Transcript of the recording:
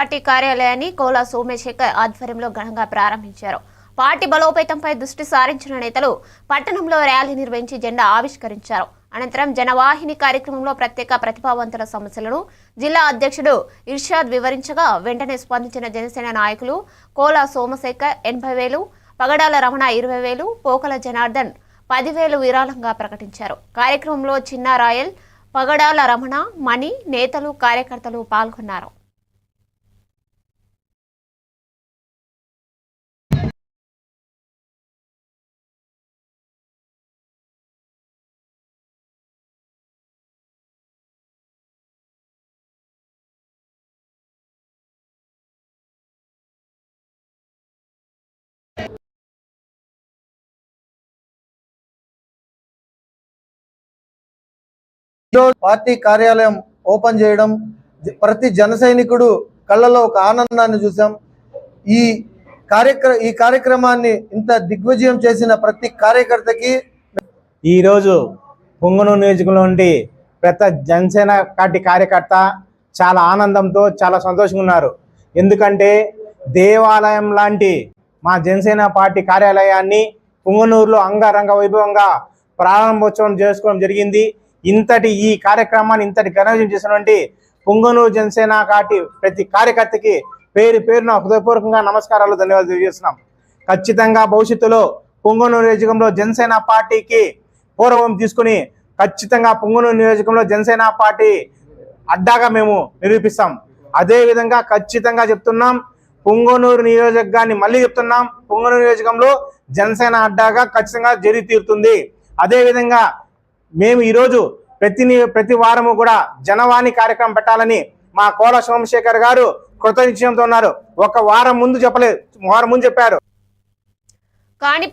Party కార్యాలయాన్ని కోలా సోమశేఖర్ ఆధ్వర్యంలో ఘనంగా ప్రారంభించారు. పార్టీ బలోపేతంపై దృష్టి సారించిన నేతలు పట్టణంలో ర్యాలీ నిర్వహించి జెండా ఆవిష్కరించారు. అనంతరం జనవాహిని కార్యక్రమంలో ప్రత్యేక ప్రతిభావంతుల సమస్యలను జిల్లా అధ్యక్షుడు ఇర్షాద్ వివరించగా వెంటనే స్పందించిన జనసేన నాయకులు కోలా సోమశేఖర్ ఎనభై వేలు పగడాల రమణ ఇరవై వేలు పోకల జనార్దన్ పదివేలు విరాళంగా ప్రకటించారు. కార్యక్రమంలో చిన్న రాయల్ పగడాల రమణ మణి నేతలు కార్యకర్తలు పాల్గొన్నారు. ఈరోజు పార్టీ కార్యాలయం ఓపెన్ చేయడం జ- ప్రతి జన సైనికుడు కళ్ళలో ఒక ఆనందాన్ని చూసాం ఈ కార్యక్ర ఈ కార్యక్రమాన్ని ఇంత దిగ్విజయం చేసిన ప్రతి కార్యకర్తకి ఈరోజు పొంగును నియోజకవర్గంలో నుండి ప్రతి జనసేన పార్టీ కార్యకర్త చాలా ఆనందంతో చాలా సంతోషంగా ఉన్నారు. ఎందుకంటే దేవాలయం లాంటి మా జనసేన పార్టీ కార్యాలయాన్ని పుంగనూరులో అంగరంగ వైభవంగా ప్రారంభోత్సవం చేసుకోవడం జరిగింది. ఇంతటి ఈ కార్యక్రమాన్ని ఇంతటి ఘనవిజయం చేసినటువంటి పుంగనూరు జనసేన పార్టీ ప్రతి కార్యకర్తకి పేరు పేరున హృదయపూర్వకంగా నమస్కారాలు ధన్యవాదాలు తెలియజేస్తున్నాం. ఖచ్చితంగా భవిష్యత్తులో పుంగనూరు నియోజకంలో జనసేన పార్టీకి పూర్వం తీసుకుని ఖచ్చితంగా పుంగనూరు నియోజకంలో జనసేన పార్టీ అడ్డాగా మేము నిరూపిస్తాం. అదేవిధంగా ఖచ్చితంగా చెప్తున్నాం పుంగనూరు నియోజకాన్ని మళ్ళీ చెప్తున్నాం పుంగనూరు నియోజకంలో జనసేన అడ్డాగా ఖచ్చితంగా జరిగి తీరుతుంది. అదేవిధంగా మేము ఈరోజు ప్రతి ప్రతి వారము కూడా జనవాణి కార్యక్రమం పెట్టాలని మా కోల సోమశేఖర్ గారు కృత ఉన్నారు. ఒక వారం ముందు చెప్పలేదు. వారం ముందు చెప్పారు. కాణిప